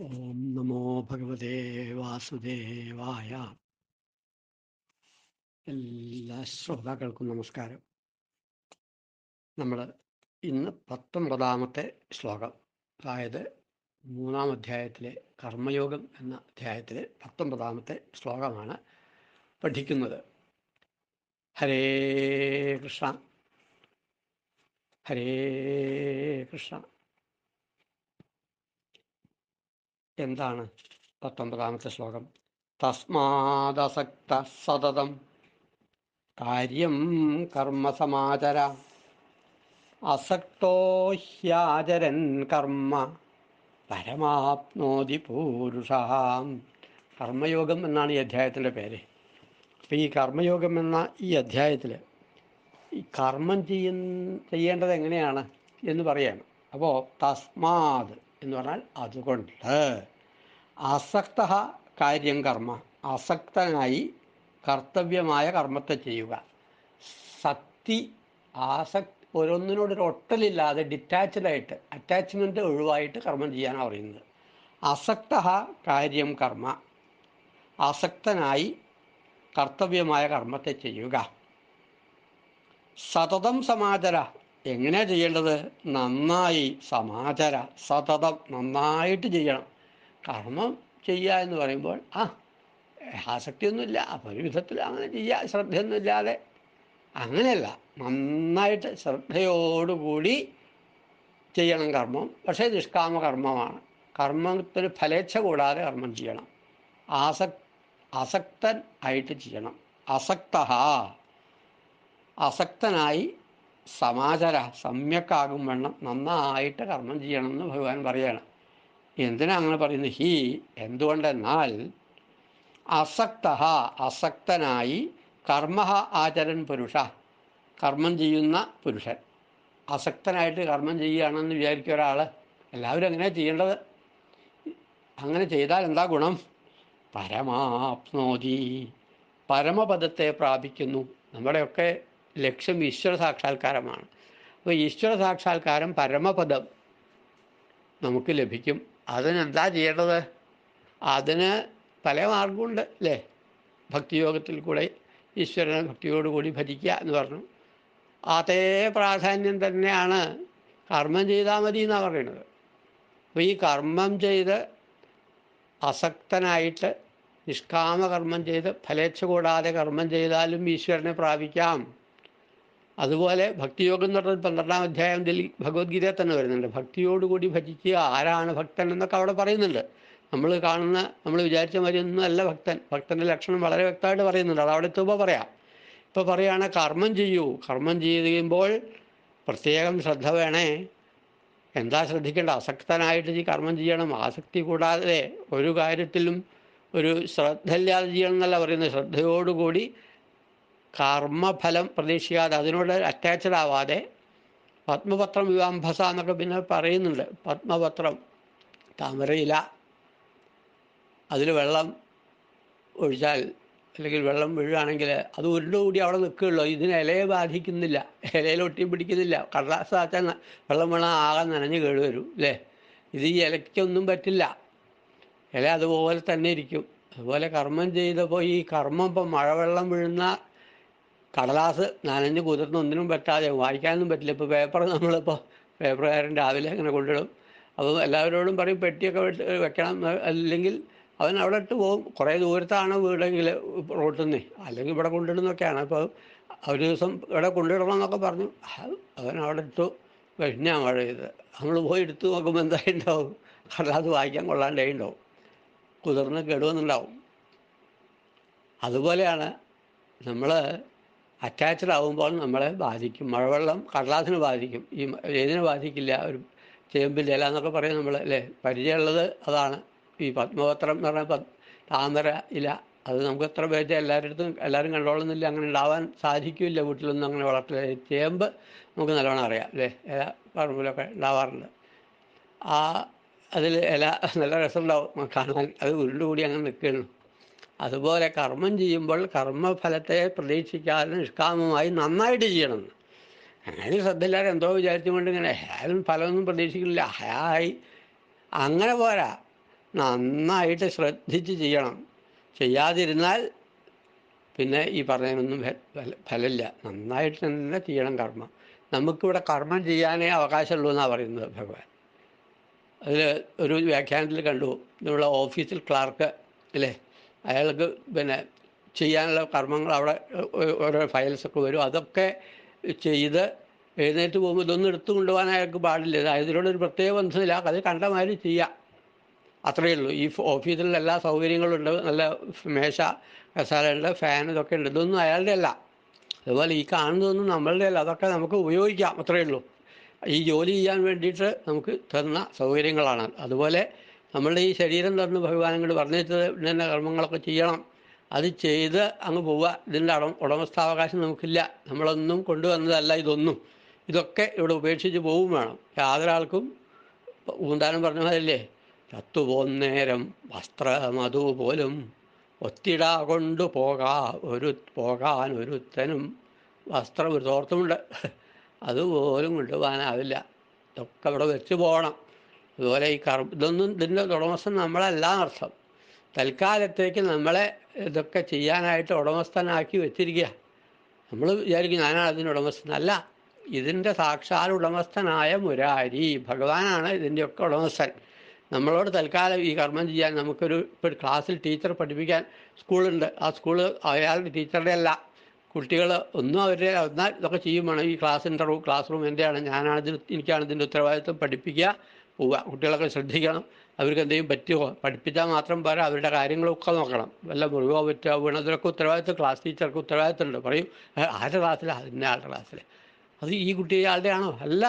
ഓം നമോ ഭഗവതേ വാസുദേവായ. എല്ലാ ശ്രോതാക്കൾക്കും നമസ്കാരം. നമ്മൾ ഇന്ന് പത്തൊമ്പതാമത്തെ ശ്ലോകം അതായത് മൂന്നാം അധ്യായത്തിലെ കർമ്മയോഗം എന്ന അധ്യായത്തിലെ പത്തൊമ്പതാമത്തെ ശ്ലോകമാണ് പഠിക്കുന്നത്. ഹരേ കൃഷ്ണ. ഹരേ കൃഷ്ണ. എന്താണ് പത്തൊമ്പതാമത്തെ ശ്ലോകം? തസ്മാദസക്ത സതതം. കാര്യം കർമ്മസമാചര അസക്തോ ഹ്യാചരൻ കർമ്മ. പരമാപ്നോതി പൂരുഷാം. കർമ്മയോഗം എന്നാണ് ഈ അധ്യായത്തിന്റെ പേര്. അപ്പോൾ ഈ കർമ്മയോഗം എന്ന ഈ അധ്യായത്തിൽ ഈ കർമ്മം ചെയ്യുന്ന ചെയ്യേണ്ടത് എങ്ങനെയാണ് എന്ന് പറയാണ്. അപ്പോൾ തസ്മാത് എന്ന് പറഞ്ഞാൽ അതുകൊണ്ട്. അസക്ത കാര്യം കർമ്മ. അസക്തനായി കർത്തവ്യമായ കർമ്മത്തെ ചെയ്യുക. സക്തി ആസക് ഓരോന്നിനോടൊരു ഒട്ടലില്ലാതെ ഡിറ്റാച്ച്ഡായിട്ട് അറ്റാച്ച്മെന്റ് ഒഴിവായിട്ട് കർമ്മം ചെയ്യാനാണ് പറയുന്നത്. അസക്ത കാര്യം കർമ്മ. ആസക്തനായി കർത്തവ്യമായ കർമ്മത്തെ ചെയ്യുക. സതതം സമാചര എങ്ങനെയാ ചെയ്യേണ്ടത്? നന്നായി സമാചര സതതം നന്നായിട്ട് ചെയ്യണം. കർമ്മം ചെയ്യുക എന്ന് പറയുമ്പോൾ ആ ആസക്തിയൊന്നുമില്ല അപ്പോൾ ഒരു വിധത്തിൽ അങ്ങനെ ചെയ്യുക ശ്രദ്ധയൊന്നുമില്ലാതെ. അങ്ങനെയല്ല നന്നായിട്ട് ശ്രദ്ധയോടുകൂടി ചെയ്യണം കർമ്മം. പക്ഷേ നിഷ്കാമ കർമ്മമാണ്. കർമ്മത്തിന് ഫലേച്ഛ കൂടാതെ കർമ്മം ചെയ്യണം. ആസക് അസക്തൻ ആയിട്ട് ചെയ്യണം. അസക്ത അസക്തനായി സമാചര സമ്യക്കാകും വേണം നന്നായിട്ട് കർമ്മം ചെയ്യണമെന്ന് ഭഗവാൻ പറയാണ്. എന്തിനാ അങ്ങനെ പറയുന്നത്? ഹി എന്തുകൊണ്ടെന്നാൽ അസക്ത അസക്തനായി കർമ്മ ആചരൻ പുരുഷ കർമ്മം ചെയ്യുന്ന പുരുഷൻ. അസക്തനായിട്ട് കർമ്മം ചെയ്യുകയാണെന്ന് വിചാരിക്കുക ഒരാൾ എല്ലാവരും അങ്ങനെ ചെയ്യേണ്ടത്? അങ്ങനെ ചെയ്താൽ എന്താ ഗുണം? പരമാപ്നോതി പരമപദത്തെ പ്രാപിക്കുന്നു. നമ്മുടെയൊക്കെ ലക്ഷ്യം ഈശ്വര സാക്ഷാത്കാരമാണ്. അപ്പോൾ ഈശ്വര സാക്ഷാത്കാരം പരമപദം നമുക്ക് ലഭിക്കും. അതിനെന്താ ചെയ്യേണ്ടത്? അതിന് പല മാർഗമുണ്ട് അല്ലേ? ഭക്തിയോഗത്തിൽ കൂടെ ഈശ്വരനെ ഭക്തിയോടുകൂടി ഭജിക്കുക എന്ന് പറഞ്ഞു. അതേ പ്രാധാന്യം തന്നെയാണ് കർമ്മം ചെയ്താൽ മതി എന്നാണ് പറയുന്നത്. അപ്പോൾ ഈ കർമ്മം ചെയ്ത് അസക്തനായിട്ട് നിഷ്കാമ കർമ്മം ചെയ്ത് ഫലേച്ഛ കൂടാതെ കർമ്മം ചെയ്താലും ഈശ്വരനെ പ്രാപിക്കാം. അതുപോലെ ഭക്തിയോഗം എന്ന് പറഞ്ഞാൽ പന്ത്രണ്ടാം അധ്യായത്തിൽ ഭഗവത്ഗീതയിൽ തന്നെ വരുന്നുണ്ട്. ഭക്തിയോടുകൂടി ഭജിക്കുക ആരാണ് ഭക്തൻ എന്നൊക്കെ അവിടെ പറയുന്നുണ്ട്. നമ്മൾ കാണുന്ന നമ്മൾ വിചാരിച്ച മാതിരി ഒന്നും അല്ല ഭക്തൻ. ഭക്തന്റെ ലക്ഷണം വളരെ വ്യക്തമായിട്ട് പറയുന്നുണ്ട്. അത് അവിടെ എത്തുമ്പോൾ പറയാം. ഇപ്പോൾ പറയുകയാണ് കർമ്മം ചെയ്യൂ. കർമ്മം ചെയ്യുമ്പോൾ പ്രത്യേകം ശ്രദ്ധ വേണേ. എന്താ ശ്രദ്ധിക്കേണ്ട? അസക്തനായിട്ട് ഈ കർമ്മം ചെയ്യണം. ആസക്തി കൂടാതെ ഒരു കാര്യത്തിലും ഒരു ശ്രദ്ധയില്ലാതെ ചെയ്യണം എന്നല്ല പറയുന്നത്. ശ്രദ്ധയോടുകൂടി കർമ്മഫലം പ്രതീക്ഷിക്കാതെ അതിനോട് അറ്റാച്ച്ഡ് ആവാതെ പത്മപത്രം വിവാംഭസ എന്നൊക്കെ പിന്നെ പറയുന്നുണ്ട്. പത്മപത്രം താമരയില അതിൽ വെള്ളം ഒഴിച്ചാൽ അല്ലെങ്കിൽ വെള്ളം വീഴുകയാണെങ്കിൽ അത് ഉരുണ്ടുകൂടി അവിടെ നിൽക്കുകയുള്ളൂ. ഇതിന് ഇലയെ ബാധിക്കുന്നില്ല. ഇലയിൽ ഒട്ടി പിടിക്കുന്നില്ല. കടലാസ് വെള്ളം വീണാൽ ആകെ നനഞ്ഞ് കേട് വരും അല്ലേ? ഇത് ഈ ഇലയ്ക്കൊന്നും പറ്റില്ല. ഇല അതുപോലെ തന്നെ ഇരിക്കും. അതുപോലെ കർമ്മം ചെയ്തപ്പോൾ ഈ കർമ്മം ഇപ്പം മഴവെള്ളം വീഴുന്ന കടലാസ് നനഞ്ഞ് കുതിർന്ന് ഒന്നിനും പറ്റാതെ വായിക്കാനൊന്നും പറ്റില്ല. ഇപ്പോൾ പേപ്പർ നമ്മളിപ്പോൾ പേപ്പറുകാരൻ രാവിലെ അങ്ങനെ കൊണ്ടിടും. അപ്പോൾ എല്ലാവരോടും പറയും പെട്ടിയൊക്കെ വെക്കണം. അല്ലെങ്കിൽ അവൻ അവിടെ ഇട്ട് പോകും. കുറേ ദൂരത്താണ് വീടെങ്കിൽ റോട്ടിൽ അല്ലെങ്കിൽ ഇവിടെ കൊണ്ടിടുന്നൊക്കെയാണ്. അപ്പോൾ ഒരു ദിവസം ഇവിടെ കൊണ്ടിടണം എന്നൊക്കെ പറഞ്ഞു അവൻ അവിടെ ഇട്ടു. പിന്നെ മഴ ചെയ്ത് നമ്മൾ പോയി എടുത്തു നോക്കുമ്പോൾ എന്തായി ഉണ്ടാവും കടലാസ് വായിക്കാൻ കൊള്ളാണ്ടായി ഉണ്ടാവും കുതിർന്ന് കെടുവെന്നുണ്ടാവും. അതുപോലെയാണ് നമ്മൾ അറ്റാച്ച്ഡ് ആകുമ്പോൾ നമ്മളെ ബാധിക്കും. മഴവെള്ളം കടലാസിനെ ബാധിക്കും. ഈ ഏതിനെ ബാധിക്കില്ല? ഒരു ചേമ്പിന്റെ ഇല എന്നൊക്കെ പറയും നമ്മൾ അല്ലേ? പരിചയമുള്ളത് അതാണ്. ഈ പത്മപത്രം എന്ന് പറഞ്ഞാൽ താമര ഇല അത് നമുക്ക് എത്ര പേര് എല്ലാവരുടെ എല്ലാവരും കണ്ടോളുന്നില്ല. അങ്ങനെ ഉണ്ടാവാൻ സാധിക്കില്ല. വീട്ടിലൊന്നും അങ്ങനെ വളർത്തില്ല. ചേമ്പ് നമുക്ക് നല്ലവണ്ണം അറിയാം അല്ലേ? ഇല പറമ്പിലൊക്കെ ഉണ്ടാവാറുണ്ട്. ആ അതിൽ ഇല നല്ല രസമുണ്ടാവും. കാണാൻ. അത് ഉരുണ്ടുകൂടി അങ്ങനെ നിൽക്കുകയാണ്. അതുപോലെ കർമ്മം ചെയ്യുമ്പോൾ കർമ്മഫലത്തെ പ്രതീക്ഷിക്കാതെ നിഷ്കാമമായി നന്നായിട്ട് ചെയ്യണം. അങ്ങനെ ശ്രദ്ധയില്ലാതെ എന്തോ വിചാരിച്ചുകൊണ്ട് ഇങ്ങനെ ആരും ഫലമൊന്നും പ്രതീക്ഷിക്കുന്നില്ല. ഹയായി അങ്ങനെ പോരാ. നന്നായിട്ട് ശ്രദ്ധിച്ച് ചെയ്യണം. ചെയ്യാതിരുന്നാൽ പിന്നെ ഈ പറഞ്ഞതിനൊന്നും ഫലമില്ല. നന്നായിട്ട് തന്നെ ചെയ്യണം കർമ്മം. നമുക്കിവിടെ കർമ്മം ചെയ്യാനേ അവകാശമുള്ളൂ എന്നാണ് പറയുന്നത് ഭഗവാൻ. അതിൽ ഒരു വ്യാഖ്യാനത്തിൽ കണ്ടു. നമ്മുടെ ഓഫീസിൽ ക്ലാർക്ക് അല്ലേ? അയാൾക്ക് പിന്നെ ചെയ്യാനുള്ള കർമ്മങ്ങൾ അവിടെ ഓരോ ഫയൽസൊക്കെ വരും. അതൊക്കെ ചെയ്ത് എഴുന്നേറ്റ് പോകുമ്പോൾ ഇതൊന്നും എടുത്തു കൊണ്ടുപോകാൻ അയാൾക്ക് പാടില്ല. അതിനോടൊരു പ്രത്യേക ബന്ധമില്ല അത് കണ്ട മാതിരി ചെയ്യാം. അത്രയേ ഉള്ളൂ. ഈ ഓഫീസിൽ എല്ലാ സൗകര്യങ്ങളും ഉണ്ട്. നല്ല മേശ കസാലയുണ്ട് ഫാൻ ഇതൊക്കെ ഉണ്ട്. ഇതൊന്നും അയാളുടെ അല്ല. അതുപോലെ ഈ കാണുന്നതൊന്നും നമ്മളുടെ അല്ല. അതൊക്കെ നമുക്ക് ഉപയോഗിക്കാം. അത്രയേ ഉള്ളൂ. ഈ ജോലി ചെയ്യാൻ വേണ്ടിയിട്ട് നമുക്ക് തന്ന സൗകര്യങ്ങളാണ്. അതുപോലെ നമ്മളുടെ ഈ ശരീരം തന്ന് ഭഗവാൻ പറഞ്ഞിട്ട് ഇന്ന കർമ്മങ്ങളൊക്കെ ചെയ്യണം. അത് ചെയ്ത് അങ്ങ് പോവുക. ഇതിന്റെ അട ഉടമസ്ഥാവകാശം നമുക്കില്ല. നമ്മളൊന്നും കൊണ്ടുവന്നതല്ല ഇതൊന്നും. ഇതൊക്കെ ഇവിടെ ഉപേക്ഷിച്ച് പോവും വേണം. യാതൊരാൾക്കും ഊന്താനം പറഞ്ഞ മാതിരില്ലേ ചത്തുപോന്നേരം വസ്ത്രമതു പോലും ഒത്തിടാ കൊണ്ടു പോകാ ഒരു പോകാൻ ഒരുത്തനും വസ്ത്രം ഒരു തോർത്തുമുണ്ട്. അതുപോലും കൊണ്ടുപോകാനാവില്ല. ഇതൊക്കെ ഇവിടെ വെച്ച് പോകണം. അതുപോലെ ഈ കർ ഇതൊന്നും ഇതിന്റെ ഉടമസ്ഥൻ നമ്മളല്ല എന്നർത്ഥം. തൽക്കാലത്തേക്ക് നമ്മളെ ഇതൊക്കെ ചെയ്യാനായിട്ട് ഉടമസ്ഥനാക്കി വെച്ചിരിക്കുക. നമ്മൾ വിചാരിക്കും ഞാനാണ് അതിന്റെ ഉടമസ്ഥൻ. അല്ല ഇതിന്റെ സാക്ഷാൽ ഉടമസ്ഥനായ മുരാരി ഭഗവാനാണ് ഇതിന്റെയൊക്കെ ഉടമസ്ഥൻ. നമ്മളോട് തൽക്കാലം ഈ കർമ്മം ചെയ്യാൻ നമുക്കൊരു ഇപ്പോൾ ക്ലാസ്സിൽ ടീച്ചർ പഠിപ്പിക്കാൻ സ്കൂളുണ്ട്. ആ സ്കൂൾ അയാളുടെ ടീച്ചറുടെ അല്ല. കുട്ടികൾ ഒന്നും അവരുടെ എന്നാൽ ഇതൊക്കെ ചെയ്യുമ്പോൾ ഈ ക്ലാസ്സിന്റെ റൂം ക്ലാസ് റൂം എന്റെയാണ് ഞാനാണ് ഇതിന് എനിക്കാണ് ഇതിന്റെ ഉത്തരവാദിത്വം പഠിപ്പിക്കുക. പോവുക. കുട്ടികളൊക്കെ ശ്രദ്ധിക്കണം. അവർക്ക് എന്തെങ്കിലും പറ്റുമോ പഠിപ്പിച്ചാൽ മാത്രം പോരാ. അവരുടെ കാര്യങ്ങളൊക്കെ നോക്കണം. വല്ല മുറിവോ പറ്റുമോ വീണതിലൊക്കെ ഉത്തരവാദിത്വം. ക്ലാസ് ടീച്ചർക്ക് ഉത്തരവാദിത്വം ഉണ്ട് പറയും "ഏ, ആരുടെ ക്ലാസ്സിലാണ് അതിന്റെ ആളുടെ ക്ലാസ്സിൽ അത് ഈ കുട്ടി ആളുടെ ആണോ? അല്ല.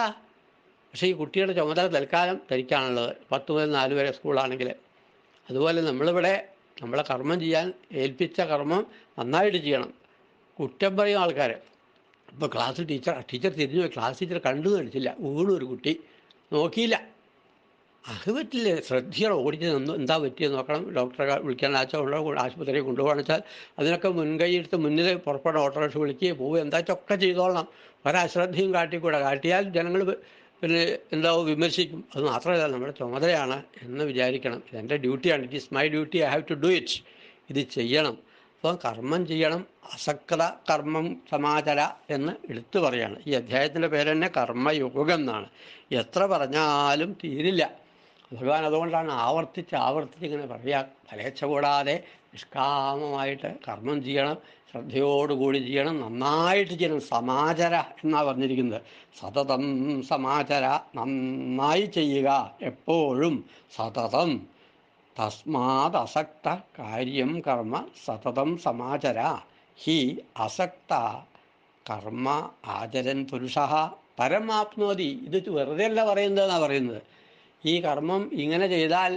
പക്ഷേ ഈ കുട്ടിയുടെ ചുമതല തൽക്കാലം തനിക്കാണുള്ളത്. പത്ത് മുതൽ നാല് വരെ സ്കൂളാണെങ്കിൽ അതുപോലെ നമ്മളിവിടെ നമ്മളെ കർമ്മം ചെയ്യാൻ ഏൽപ്പിച്ച കർമ്മം നന്നായിട്ട് ചെയ്യണം. കുറ്റം പറയും ആൾക്കാർ ഇപ്പോൾ ക്ലാസ്സിൽ ടീച്ചർ ടീച്ചർ തിരിഞ്ഞു ക്ലാസ് ടീച്ചർ കണ്ടു കാണിച്ചില്ല വീണു ഒരു കുട്ടി. നോക്കിയില്ല. അത് പറ്റില്ല ശ്രദ്ധിക്കണം ഓടിച്ച് നിന്ന് എന്താ പറ്റിയെന്ന് നോക്കണം. ഡോക്ടറെ വിളിക്കാൻ ആച്ചോ ആശുപത്രിയിൽ കൊണ്ടുപോകണം വെച്ചാൽ അതിനൊക്കെ മുൻകൈ എടുത്ത് മുന്നിൽ പുറപ്പെടണം ഓട്ടോറിക്ഷ വിളിക്കുകയും പോവുകയും എന്താ ഒക്കെ ചെയ്തോളണം. ഒരശ്രദ്ധയും കാട്ടിക്കൂടെ. കാട്ടിയാൽ ജനങ്ങൾ പിന്നെ എന്താവും വിമർശിക്കും. അത് മാത്രമല്ല നമ്മുടെ ചുമതലയാണ് എന്ന് വിചാരിക്കണം. ഇതെന്റെ ഡ്യൂട്ടിയാണ്. It is my duty I have to do it ഇത് ചെയ്യണം. അപ്പോൾ കർമ്മം ചെയ്യണം. അസക്ത കർമ്മം സമാചര എന്ന് എടുത്തു പറയാണ്. ഈ അധ്യായത്തിന്റെ പേര് തന്നെ കർമ്മയോഗം എന്നാണ്. എത്ര പറഞ്ഞാലും തീരില്ല. ഭഗവാൻ അതുകൊണ്ടാണ് ആവർത്തിച്ച് ആവർത്തിച്ച് ഇങ്ങനെ പറയുക. ഫലേച്ഛ കൂടാതെ നിഷ്കാമമായിട്ട് കർമ്മം ചെയ്യണം ശ്രദ്ധയോടുകൂടി ചെയ്യണം നന്നായിട്ട് ചെയ്യണം. സമാചര എന്നാണ് പറഞ്ഞിരിക്കുന്നത്. സതതം സമാചര നന്നായി ചെയ്യുക എപ്പോഴും സതതം. തസ്മാത് അസക്ത കാര്യം കർമ്മ സതതം സമാചര. ഹി അസക്ത കർമ്മ ആചരൻ പുരുഷ. പരമാപ്നോതി ഇത് വെറുതെ അല്ല പറയുന്നതെന്നാണ് പറയുന്നത്. ഈ കർമ്മം ഇങ്ങനെ ചെയ്താൽ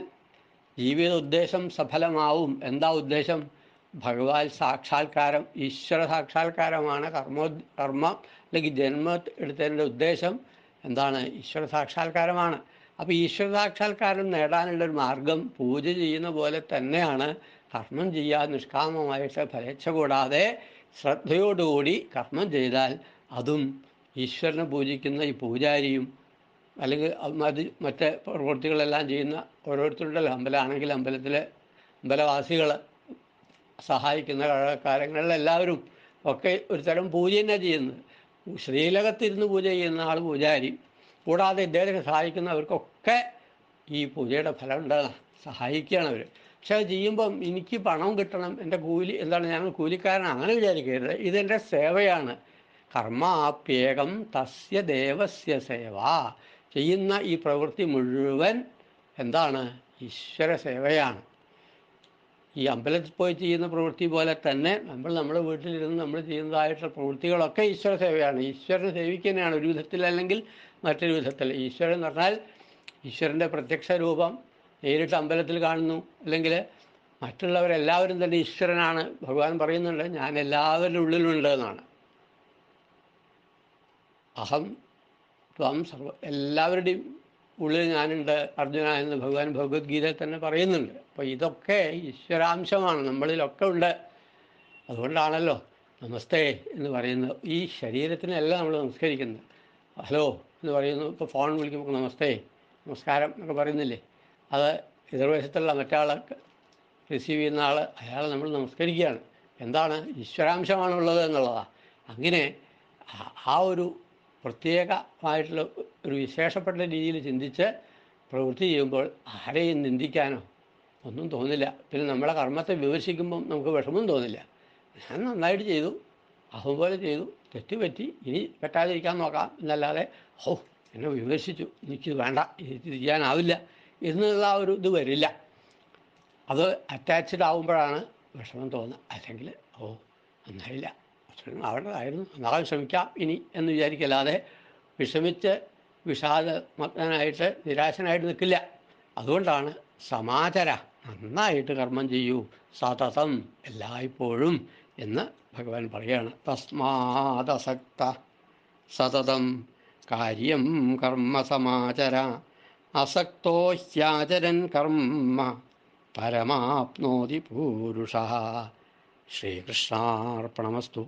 ജീവിത ഉദ്ദേശം സഫലമാവും. എന്താ ഉദ്ദേശം? ഭഗവാൻ സാക്ഷാത്കാരം ഈശ്വര സാക്ഷാത്കാരമാണ് കർമ്മോ കർമ്മം അല്ലെങ്കിൽ ജന്മ എടുത്തതിന്റെ ഉദ്ദേശം. എന്താണ്? ഈശ്വര സാക്ഷാത്കാരമാണ്. അപ്പോൾ ഈശ്വര സാക്ഷാത്കാരം നേടാനുള്ള ഒരു മാർഗം പൂജ ചെയ്യുന്ന പോലെ തന്നെയാണ് കർമ്മം ചെയ്യാൻ നിഷ്കാമമായിട്ട് ഫലേച്ഛ കൂടാതെ ശ്രദ്ധയോടുകൂടി കർമ്മം ചെയ്താൽ അതും ഈശ്വരനെ പൂജിക്കുന്ന ഈ പൂജാരിയും അല്ലെങ്കിൽ അത് മറ്റ് പ്രവൃത്തികളെല്ലാം ചെയ്യുന്ന ഓരോരുത്തരുണ്ടല്ലോ അമ്പലമാണെങ്കിൽ അമ്പലത്തിലെ അമ്പലവാസികൾ സഹായിക്കുന്ന കാര്യങ്ങളിലെല്ലാവരും ഒക്കെ ഒരു തരം പൂജ തന്നെ ചെയ്യുന്നത്. ശ്രീലകത്തിരുന്ന് പൂജ ചെയ്യുന്ന ആൾ പൂജാരി. കൂടാതെ ഇദ്ദേഹത്തെ സഹായിക്കുന്നവർക്കൊക്കെ ഈ പൂജയുടെ ഫലം ഉണ്ടാകുന്ന സഹായിക്കുകയാണ് അവർ പക്ഷെ അത് ചെയ്യുമ്പം എനിക്ക് പണം കിട്ടണം എന്റെ കൂലി എന്താണ് ഞാൻ കൂലിക്കാരൻ അങ്ങനെ വിചാരിക്കരുത്. ഇതെന്റെ സേവയാണ്. കർമാപ്യേകം തസ്യ ദേവസ്യ സേവ. ചെയ്യുന്ന ഈ പ്രവൃത്തി മുഴുവൻ എന്താണ്? ഈശ്വര സേവയാണ്. ഈ അമ്പലത്തിൽ പോയി ചെയ്യുന്ന പ്രവൃത്തി പോലെ തന്നെ നമ്മൾ നമ്മുടെ വീട്ടിലിരുന്ന് നമ്മൾ ചെയ്യുന്നതായിട്ടുള്ള പ്രവൃത്തികളൊക്കെ ഈശ്വര സേവയാണ്. ഈശ്വരനെ സേവിക്കുന്നതാണ് ഒരു വിധത്തിൽ അല്ലെങ്കിൽ മറ്റൊരു വിധത്തിൽ. ഈശ്വരൻ എന്ന് പറഞ്ഞാൽ ഈശ്വരന്റെ പ്രത്യക്ഷ രൂപം നേരിട്ട് അമ്പലത്തിൽ കാണുന്നു. അല്ലെങ്കിൽ മറ്റുള്ളവരെല്ലാവരും തന്നെ ഈശ്വരനാണ്. ഭഗവാൻ പറയുന്നുണ്ട് ഞാൻ എല്ലാവരുടെ ഉള്ളിലുണ്ട് എന്നാണ്. അഹം ത്വം സർവ എല്ലാവരുടെയും ഉള്ളിൽ ഞാനുണ്ട് അർജുന എന്ന് ഭഗവാൻ ഭഗവത്ഗീതയിൽ തന്നെ പറയുന്നുണ്ട്. അപ്പോൾ ഇതൊക്കെ ഈശ്വരാംശമാണ് നമ്മളിലൊക്കെ ഉണ്ട്. അതുകൊണ്ടാണല്ലോ നമസ്തേ എന്ന് പറയുന്നത്. ഈ ശരീരത്തിനല്ല നമ്മൾ നമസ്കരിക്കുന്നത്. ഹലോ എന്ന് പറയുന്നു ഇപ്പോൾ ഫോൺ വിളിക്കുമ്പോൾ നമസ്തേ നമസ്കാരം എന്നൊക്കെ പറയുന്നില്ലേ? അത് എതിർവശത്തുള്ള മറ്റാളെ റിസീവ് ചെയ്യുന്ന ആൾ അയാൾ നമ്മൾ നമസ്കരിക്കുകയാണ്. എന്താണ്? ഈശ്വരാംശമാണുള്ളത് എന്നുള്ളതാണ് അങ്ങനെ ആ- ആ ഒരു പ്രത്യേകമായിട്ടുള്ള ഒരു വിശേഷപ്പെട്ട രീതിയിൽ ചിന്തിച്ച് പ്രവൃത്തി ചെയ്യുമ്പോൾ ആരെയും നിന്ദിക്കാനോ ഒന്നും തോന്നില്ല. പിന്നെ നമ്മളെ കർമ്മത്തെ വിമർശിക്കുമ്പം നമുക്ക് വിഷമം തോന്നില്ല. ഞാൻ നന്നായിട്ട് ചെയ്തു. അഹം പോലെ ചെയ്തു. തെറ്റ് പറ്റി. ഇനി പറ്റാതിരിക്കാൻ നോക്കാം എന്നല്ലാതെ ഓ എന്നെ വിമർശിച്ചു. എനിക്ക് വേണ്ട. ഇത് ചെയ്യാനാവില്ല എന്നുള്ള ഒരു ഇത് വരില്ല. അത് അറ്റാച്ച്ഡ് ആവുമ്പോഴാണ് വിഷമം തോന്നുക. അല്ലെങ്കിൽ ഓ നന്നായില്ല. വിഷമം ആയിരുന്നു. നാളെ ശ്രമിക്കാം ഇനി എന്ന് വിചാരിക്കല്ലാതെ വിഷമിച്ച് വിഷാദമഗ്നായിട്ട് നിരാശനായിട്ട് നിൽക്കില്ല. അതുകൊണ്ടാണ് സമാചര നന്നായിട്ട് കർമ്മം ചെയ്യൂ സതതം എല്ലായ്പ്പോഴും എന്ന് ഭഗവാൻ പറയുകയാണ്. തസ്മാദസക്ത സതതം കാര്യം കർമ്മ സമാചര അസക്തോ ഹ്യാചരൻ കർമ്മ പരമാപ്നോതി പൂരുഷ. ശ്രീകൃഷ്ണാർപ്പണമസ്തു.